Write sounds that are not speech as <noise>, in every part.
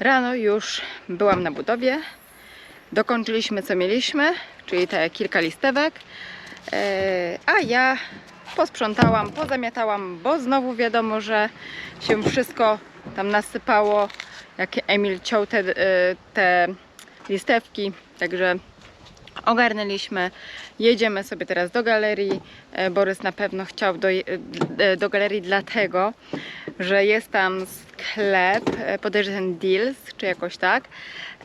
Rano już byłam na budowie. Dokończyliśmy co mieliśmy, czyli te kilka listewek. E, A ja posprzątałam, pozamiatałam, bo znowu wiadomo, że się wszystko tam nasypało, jak Emil ciął te, e, te listewki. Także ogarnęliśmy. Jedziemy sobie teraz do galerii. E, Borys na pewno chciał do, do galerii dlatego, że jest tam sklep, e, podejrzewam Deals, czy jakoś tak.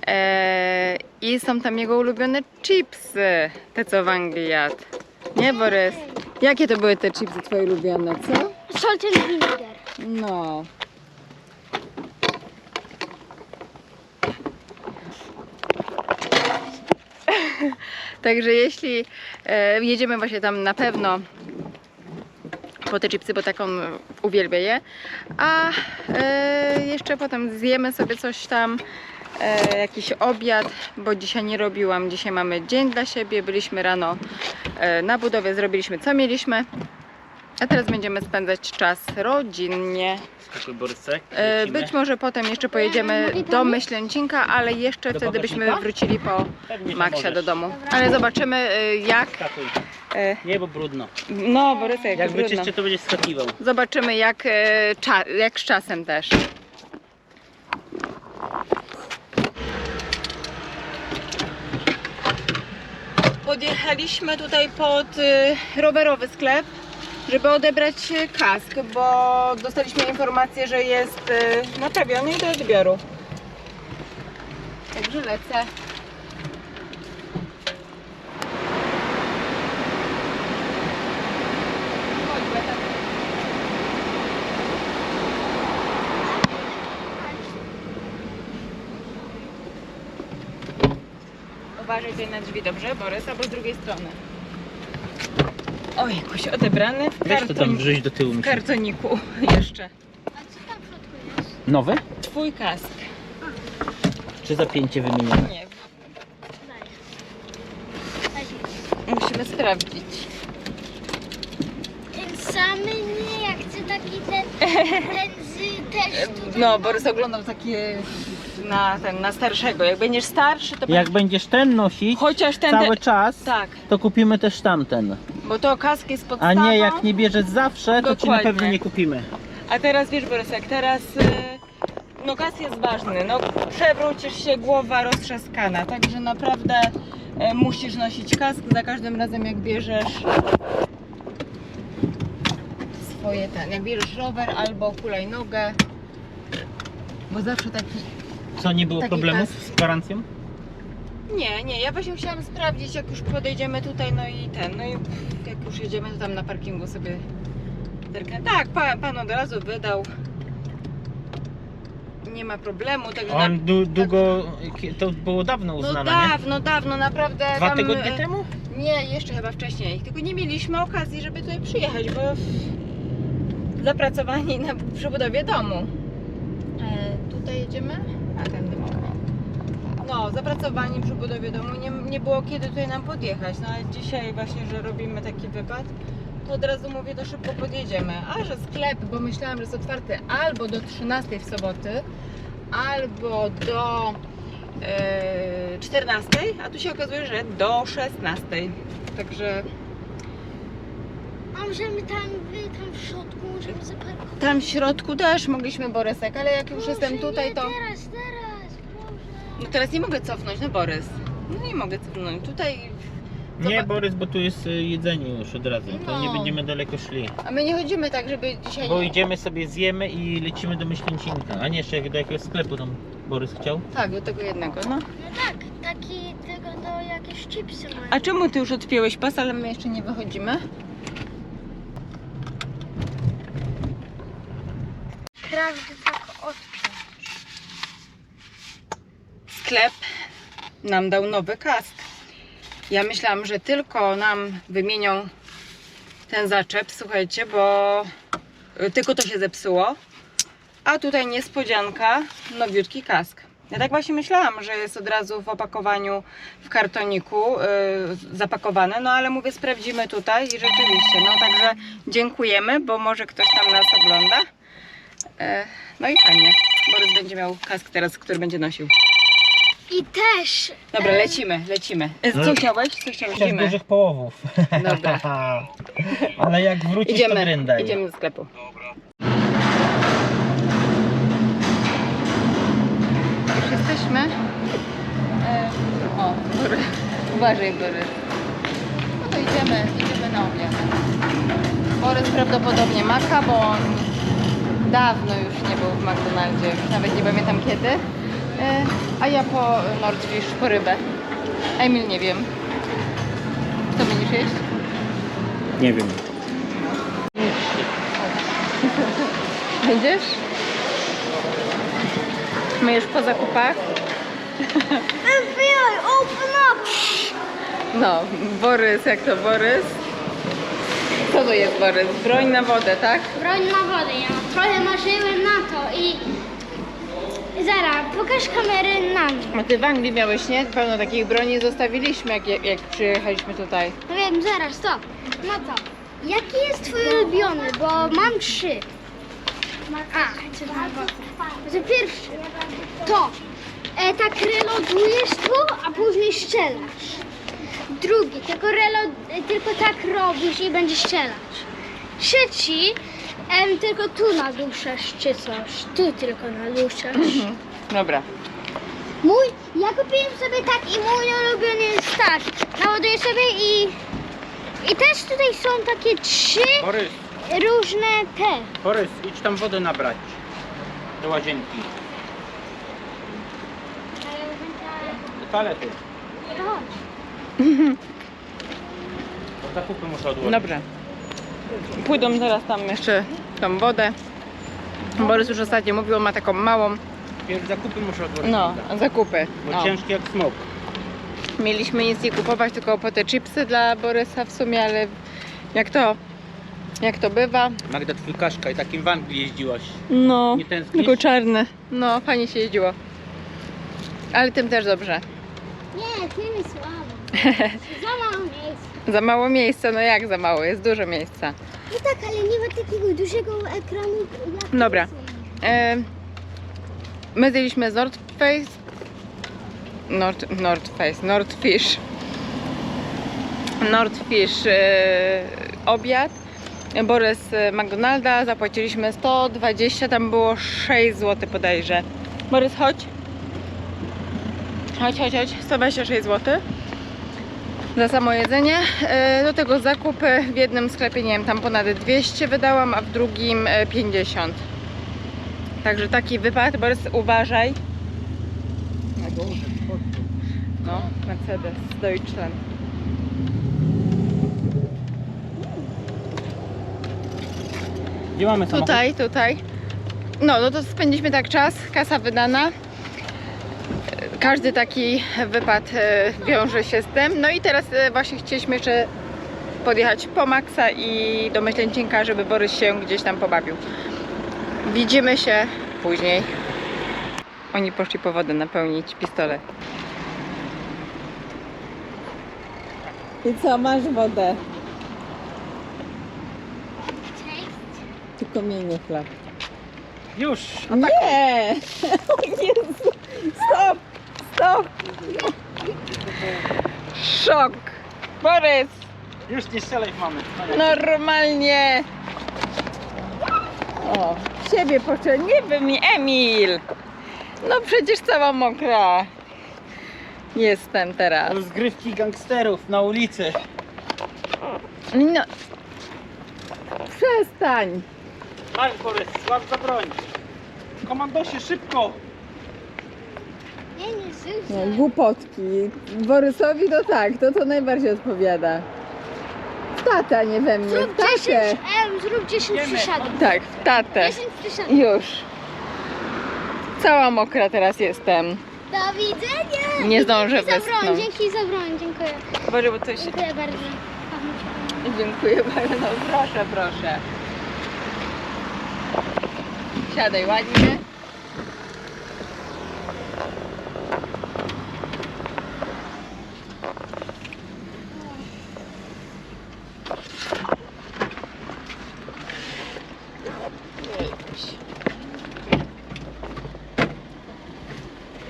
E, I są tam jego ulubione chipsy, te co w Anglii jadł. Nie Borys? Jakie to były te chipsy twoje ulubione, co? Salt and vinegar. No. <laughs> Także jeśli e, jedziemy właśnie tam na pewno po te chipsy, bo tak on uwielbia je, a e, jeszcze potem zjemy sobie coś tam, e, jakiś obiad, bo dzisiaj nie robiłam, dzisiaj mamy dzień dla siebie, byliśmy rano e, na budowie, zrobiliśmy co mieliśmy, a teraz będziemy spędzać czas rodzinnie. Borysek. E. Być może potem jeszcze pojedziemy do? Myślęcinka, ale jeszcze Do wtedy byśmy wrócili po Pewnie, Maksia do domu. Ale zobaczymy e, jak. E, Nie, bo brudno. No, Borysek, Jak trudno. wyczyszczę, to będzie skakiwał. Zobaczymy jak, e, cza- jak z czasem też. Podjechaliśmy tutaj pod e, rowerowy sklep, żeby odebrać kask, bo dostaliśmy informację, że jest e, naprawiony i do odbioru. Także lecę. Chodź, Beta. Uważaj tutaj na drzwi, dobrze, Borys? Albo z drugiej strony. Oj, jakoś odebrany w, Weź to tam karton... wrzuć do tyłu. w się. kartoniku <laughs> jeszcze. A co tam w środku jest? Nowy? Twój kask. Czy zapięcie wymienione? Nie, musimy sprawdzić. Ten samy nie, ja chcę taki ten, <laughs> ten z też tutaj. No, Borys oglądał takie na ten, na starszego. Jak będziesz starszy, to Jak będziesz ten nosić chociaż ten... cały czas, Tak, to kupimy też tamten. bo to kask jest A podstawą. nie, jak nie bierzesz zawsze, to ci na Dokładnie. pewno nie kupimy. A teraz wiesz Borysek, teraz y, no gaz jest ważny, no przewrócisz się, głowa roztrzaskana, także naprawdę y, musisz nosić kask za każdym razem jak bierzesz swoje ten, jak bierzesz rower albo hulajnogę, bo zawsze taki, Co, nie było Taki problemów z gwarancją? nie, nie, ja właśnie chciałam sprawdzić jak już podejdziemy tutaj, no i ten, no i pff, jak już jedziemy to tam na parkingu sobie zerknę. tak, pan, pan od razu wydał, nie ma problemu, także na- On du- długo, to było dawno No uznane, nie? dawno, dawno, naprawdę. Dwa tam, tygodnie e, temu? Nie, jeszcze chyba wcześniej. Tylko nie mieliśmy okazji, żeby tutaj przyjechać, bo zapracowani na przebudowie domu. E, tutaj jedziemy? No, zapracowani przy budowie domu, nie, nie było kiedy tutaj nam podjechać. No ale dzisiaj właśnie, że robimy taki wypad, to od razu mówię, to szybko podjedziemy. A że sklep, bo myślałam, że jest otwarty albo do 13 w soboty, albo do e, 14, a tu się okazuje, że do 16. Także A możemy tam, wy- tam w środku możemy zaparkować. tam w środku też mogliśmy Borysek, ale jak już jestem tutaj, nie, to. teraz, teraz. No teraz nie mogę cofnąć, no Borys. No nie mogę cofnąć. Tutaj. Nie, Zobacz- Borys, bo tu jest y, jedzenie już od razu. To nie No. będziemy daleko szli. A my nie chodzimy tak, żeby dzisiaj. Bo idziemy sobie, zjemy i lecimy do Myślęcinka. A nie, jeszcze jak- do jakiegoś sklepu tam Borys chciał. Tak, do tego jednego, no. No tak, taki tego do jakieś chipsy mają. A czemu ty już odpięłeś pas, ale my jeszcze nie wychodzimy? Prawdę tak odpiąć. Sklep nam dał nowy kask. Ja myślałam, że tylko nam wymienią ten zaczep, słuchajcie, bo y, tylko to się zepsuło. A tutaj niespodzianka, nowiutki kask. Ja tak właśnie myślałam, że jest od razu w opakowaniu, w kartoniku y, zapakowane, no ale mówię, sprawdzimy tutaj i rzeczywiście, no także dziękujemy, bo może ktoś tam nas ogląda. E, no i fajnie. Borys będzie miał kask teraz, który będzie nosił. I też Dobra, lecimy, lecimy. E, Co No. chciałeś? Co chciałeś? Idziemy. dużych połowów. Dobra. <laughs> Ale jak wrócisz, to Idziemy, idziemy do sklepu. Już jesteśmy. E, o, Borys. Uważaj, Borys. No to idziemy, idziemy na obiad. Borys prawdopodobnie maka, bo on dawno już nie był w McDonaldzie, już nawet nie pamiętam kiedy. E, a ja po Nordfish, po rybę. Emil nie wiem. Co będziesz jeść? Nie wiem. <laughs> Będziesz? My już po zakupach. FBI, open up! No, Borys, jak to Borys? Co to jest Borys? Broń na wodę, tak? Broń na wodę, ja trochę marzyłem na to i... Zara, pokaż kamerę na mnie. A ty w Anglii miałeś, nie? Pełno takich broni zostawiliśmy, jak, jak przyjechaliśmy tutaj. No wiem, zaraz, stop. No to, jaki jest twój ulubiony, bo mam trzy. A? To pierwszy, to e, tak relodujesz tu, a później strzelasz. Drugi, tylko, relod, e, tylko tak robisz i będziesz strzelać. Trzeci, em, tylko tu naduszasz czy coś. Tu tylko naduszasz. Dobra. Mój, ja kupiłem sobie tak i mój ulubiony jest tak. Naładuję sobie i i też tutaj są takie trzy Borys, różne te. Borys, idź tam wodę nabrać. Do łazienki. Do toalety. Chodź. Bo zakupy muszę odłożyć. Dobra. Pójdą teraz tam jeszcze tą wodę. Borys już ostatnio mówił, on ma taką małą, Pierw zakupy muszę odłożyć. no, zakupy. Bo No. ciężki jak smok. Mieliśmy nic nie kupować, tylko po te chipsy dla Borysa w sumie, ale jak to, jak to bywa. Magda, twój kaszka i takim w Anglii jeździłaś. No, Nie tęsknisz? tylko czarne. No, fajnie się jeździło. Ale tym też dobrze. Nie, ty mi słabo. <laughs> Za mało miejsca. Za mało miejsca, no jak za mało? Jest dużo miejsca. No tak, ale nie ma takiego dużego ekranu. jak Dobra. E, my zjedliśmy z North Face. North, North Face, North Fish. North Fish e, obiad. Borys e, McDonalda zapłaciliśmy 120, tam było 6 zł bodajże. Borys, chodź. Chodź, chodź, chodź. 126 zł. Za samo jedzenie. E, Do tego zakupy w jednym sklepie, nie wiem, tam ponad 200 wydałam, a w drugim e, 50. Także taki wypad. Borys, uważaj. No, Mercedes, Deutschland. Gdzie mamy samochód? Tutaj, tutaj. No, no to spędziliśmy tak czas, kasa wydana. Każdy taki wypad e, wiąże się z tym. No i teraz e, właśnie chcieliśmy jeszcze podjechać po Maxa i do Myślęcinka, żeby Borys się gdzieś tam pobawił. Widzimy się później. Oni poszli po wodę napełnić pistolet. I co, masz wodę? Cześć. Tylko mnie nie chleb. Już! Nie! <laughs> O Jezu! Stop! Stop! Szok! Borys! Już nie strzelaj w mamy. Normalnie! O, w siebie poczę. Nie wiem, Emil! No przecież cała mokra. Jestem teraz. Rozgrywki gangsterów na ulicy. No. Przestań! Masz Borys, łap za broń. Komandosie, szybko! No, głupotki. Borysowi to tak, to to najbardziej odpowiada. W tata, nie we mnie. W Zrób 10, tatę. em, zrób 10 Idziemy. przysiadów. Tak, w tatę. 10 przysiadów. Już. Cała mokra teraz jestem. Do widzenia. Nie zdążę Dzięki za broń, wyschnąć. dzięki za broń, dziękuję. Boże, bo coś... Dziękuję bardzo. Dziękuję bardzo. No, proszę, proszę. Siadaj ładnie.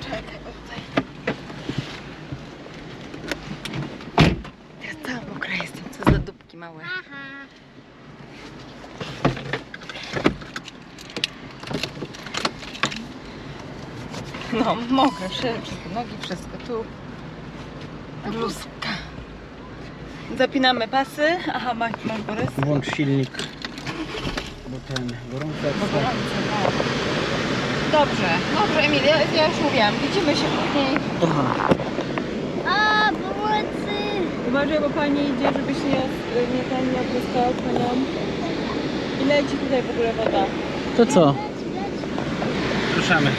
Czekaj, bo tutaj... Teraz cała mokra jestem, co za dupki małe. No, mokre, wszystko, nogi, wszystko, tu bluzka. Zapinamy pasy. Aha, masz, masz Borys? Włącz silnik, bo ten, gorąco Bo gorąco, no. Dobrze, dobrze Emilia, ja już mówiłam, widzimy się później. Aha. A, pomocy! Uważaj, bo pani idzie, żebyś nie, nie ten nie opryskał panią. I leci tutaj w ogóle woda. To co? Ruszamy.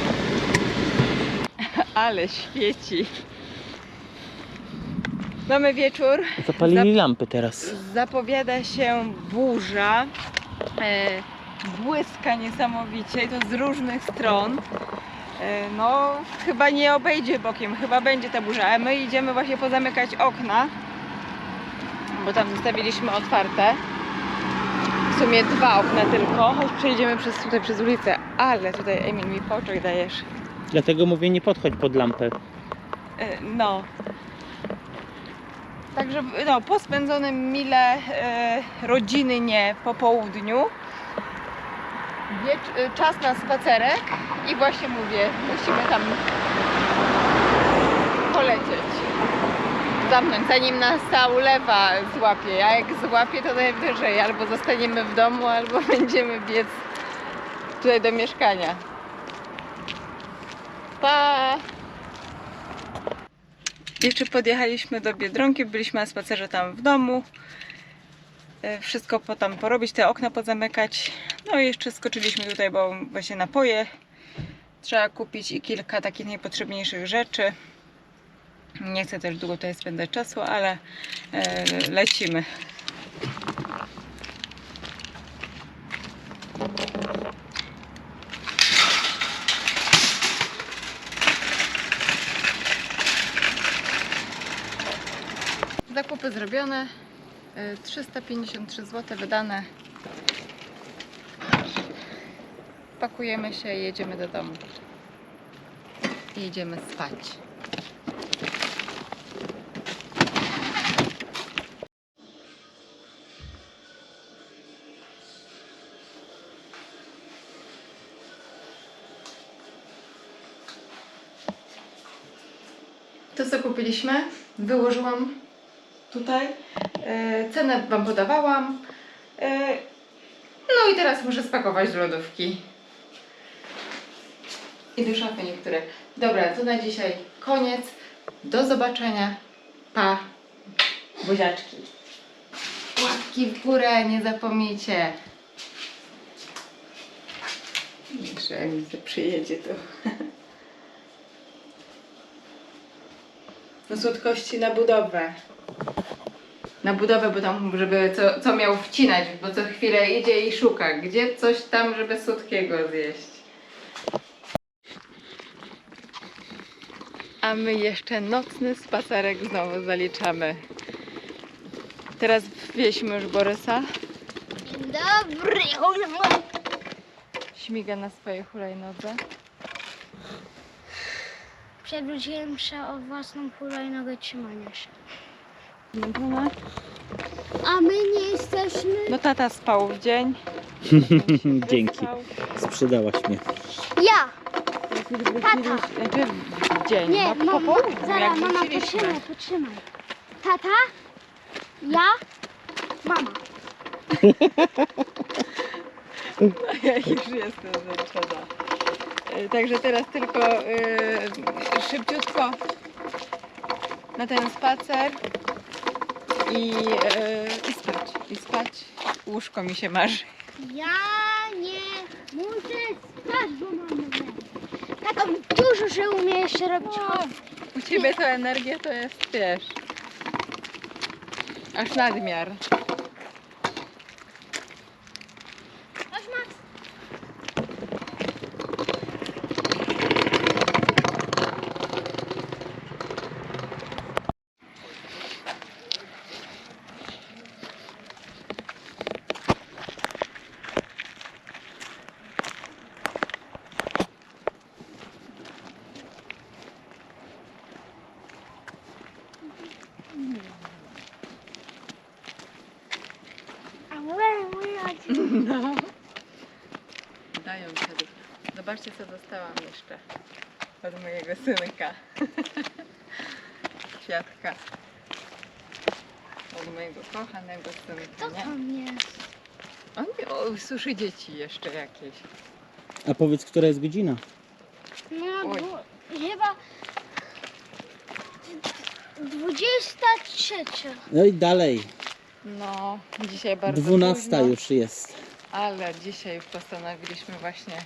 <laughs> Ale świeci. Mamy wieczór. Zapalili lampy teraz. Zapowiada się burza. E, błyska niesamowicie i to z różnych stron. E, no, chyba nie obejdzie bokiem, chyba będzie ta burza. A my idziemy właśnie pozamykać okna, bo tam zostawiliśmy otwarte. W sumie dwa okna tylko, choć przejdziemy przez, tutaj przez ulicę, ale tutaj Emil mi poczek dajesz. Dlatego mówię nie podchodź pod lampę. E, No. Także no, po spędzonym mile e, rodziny nie po południu. E, czas na spacerek i właśnie mówię, musimy tam polecieć. Zamknąć, zanim nas ta ulewa złapie. A jak złapie, to najwyżej albo zostaniemy w domu, albo <laughs> będziemy biec tutaj do mieszkania. Pa! Jeszcze podjechaliśmy do Biedronki, byliśmy na spacerze tam w domu. E, Wszystko po tam porobić, te okna pozamykać. No i jeszcze skoczyliśmy tutaj, bo właśnie napoje trzeba kupić i kilka takich najpotrzebniejszych rzeczy. Nie chcę też długo tutaj spędzać czasu, ale e, lecimy. Zakupy zrobione. Y, 353 zł wydane. Pakujemy się i jedziemy do domu. I jedziemy spać. To co kupiliśmy, wyłożyłam tutaj. E, cenę Wam podawałam. E, no i teraz muszę spakować do lodówki. I do szafy niektóre. Dobra, to na dzisiaj koniec. Do zobaczenia. Pa. Buziaczki. Łapki w górę, nie zapomnijcie. Jeszcze Emilce przyjedzie tu. <laughs> No słodkości na budowę. Na budowę, bo tam, żeby co, co miał wcinać, bo co chwilę idzie i szuka, gdzie coś tam, żeby słodkiego zjeść. A my jeszcze nocny spacerek znowu zaliczamy. Teraz wieśmy już Borysa. Dzień dobry! Śmiga na swojej hulajnodze. Przewróciłem się o własną hulajnogę trzymania się. Zmęczona? A my nie jesteśmy... No tata spał w dzień. <laughs> Dzięki. Wyspał. Sprzedałaś mnie. Ja! Znaczy w dzień, Nie, no po mama, południu, zaraz, jak mama, wróciliśmy. potrzymaj, potrzymaj. Tata, ja, mama. <laughs> Ja już jestem zmęczona. E, Także teraz tylko e, szybciutko na ten spacer i, e, i spać. I spać. Łóżko mi się marzy. Ja nie muszę spać, bo mam Taką dużo, że umie jeszcze robić. U ciebie to energia to jest, wiesz, aż nadmiar. Chodź, Max. A mówię, mówię, No. Dają sobie. Zobaczcie co dostałam jeszcze. od mojego synka. <laughs> Kwiatka. Od mojego kochanego Co synka, nie? tam jest? O nie, o, suszy dzieci jeszcze jakieś. A powiedz, która jest godzina? No, Oj. dwu, chyba 23. No i dalej. No, dzisiaj bardzo 12 późno, już jest. Ale dzisiaj postanowiliśmy właśnie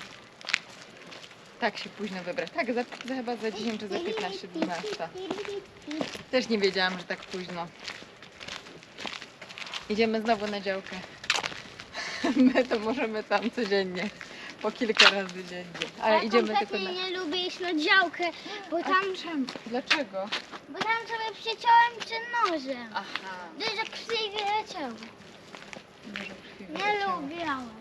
tak się późno wybrać. Tak, za, za chyba za 10 czy za 15, 12. Też nie wiedziałam, że tak późno. Idziemy znowu na działkę. <laughs> My to możemy tam codziennie, po kilka razy dziennie. Ale ja idziemy tylko na... nie lubię iść na działkę, bo tam, czemu? Dlaczego? bo tam sobie przeciąłem czym nożem. Aha. Dużo krwi wyleciało. Krwi Nie wyleciało.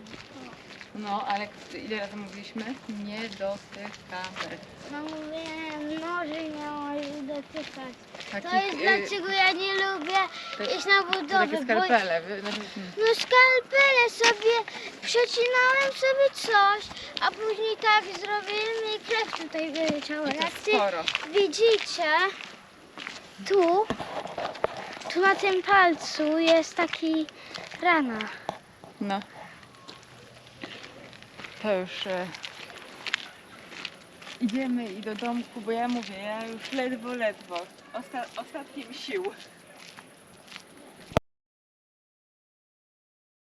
No, ale ile razy mówiliśmy? Nie dotykamy. No mówię, noży nie możesz dotykać. To Takich, jest y, dlaczego ja nie lubię to- iść na to takie bo skalpele. wy- znaczy, no skalpele sobie przecinałem sobie coś, a później tak zrobiłem i krew tutaj wyleciała. I to Jak ty sporo. widzicie, tu, tu na tym palcu jest taki rana. No. To już e, idziemy i do domku, bo ja mówię, ja już ledwo, ledwo. Osta- ostatkiem sił.